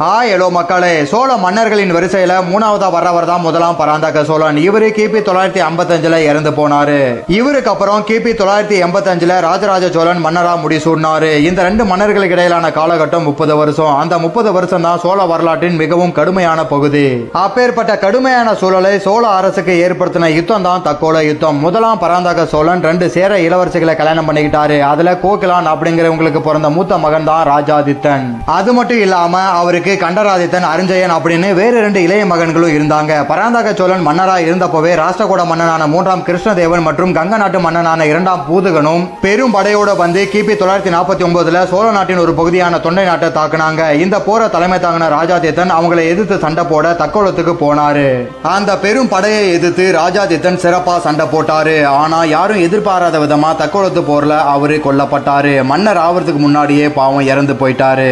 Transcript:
Hi hello மக்களே. சோழ மன்னர்களின் வரிசையில மூணாவதா வர்றவர் தான் முதலாம் பராந்தக சோழன். இவரு கிபி தொள்ளாயிரத்தி ஐம்பத்தஞ்சுல இறந்து போனாரு இவருக்கு அப்புறம் கிபி தொள்ளாயிரத்தி எண்பத்தஞ்சுல ராஜராஜ சோழன் மன்னரா முடிசூடினாரு. இந்த ரெண்டு மன்னர்களுக்கு இடையிலான காலகட்டம் முப்பது வருஷம். அந்த முப்பது வருஷம் தான் சோழ வரலாற்றின் மிகவும் கடுமையான பகுதி. அப்பேற்பட்ட கடுமையான சூழலை சோழ அரசுக்கு ஏற்படுத்தின யுத்தம் தான் தக்கோல யுத்தம். முதலாம் பராந்தக சோழன் ரெண்டு சேர இளவரசிகளை கல்யாணம் பண்ணிக்கிட்டாரு. அதுல கோகிலான் அப்படிங்கிறவங்களுக்கு பிறந்த மூத்த மகன் தான் ராஜாதித்தன். அது மட்டும் இல்லாம அவருக்கு கண்டராதித்தன் அருஞ்சயன் அப்படின்னு வேறு ரெண்டு இளைய மகன்களும் இருந்தாங்க. பராந்தக சோழன் மன்னராக இருந்தப்பவே ராஷ்டிரகூட மன்னனான மூன்றாம் கிருஷ்ணதேவன் மற்றும் கங்க நாட்டு மன்னனான இரண்டாம் பூதுகனும் பெரும் படையோட வந்து கிபி தொள்ளாயிரத்தி நாற்பத்தி ஒன்பதுல சோழ நாட்டின் ஒரு பகுதியான தொண்டை நாட்டை தாக்குனாங்க. இந்த போரை தலைமை தாங்கின ராஜாதித்தன் அவங்களை எதிர்த்து சண்டை போட தக்கோலத்துக்கு போனாரு. அந்த பெரும் படையை எதிர்த்து ராஜாதித்தன் சிறப்பா சண்டை போட்டாரு. ஆனா யாரும் எதிர்பாராத விதமா தக்கோலத்து போர்ல அவரு கொல்லப்பட்டாரு. மன்னர் ஆவறதுக்கு முன்னாடியே பாவம் இறந்து போயிட்டாரு.